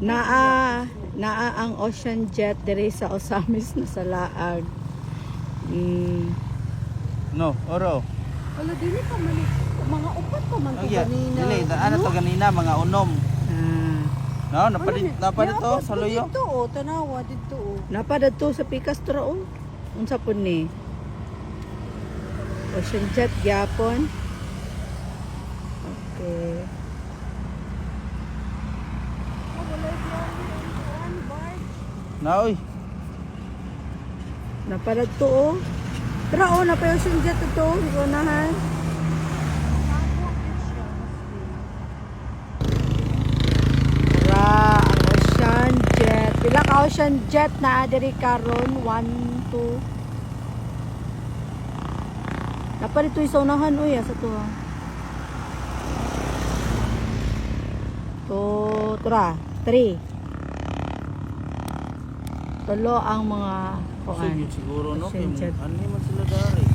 Naa, naa ang ocean jet diri sa Osamis na sa Laag. Mm. No, oro. Wala dili pa man mga upat pa man yeah. kanina. Dili, ano to ganina mga unom. Ah. No, napalit napalit to sa luyo. Dito oh, tanawa dito oh. Napadad to sa Picastro oh. Unsa po ni? Ocean jet gyapon. Okay. Oh, wala yung barge. Na oy. To oh. Pero oh, napay ocean jet ito. Unahan. Ako, siya. Ra, ang ocean jet. Pila ocean jet na diri karon? 1 2 Napadad to sa unahan uy, asa to. ah. To, tra, 3. Tulo ang mga kuan. Sige siguro no. Kay ano man sila da.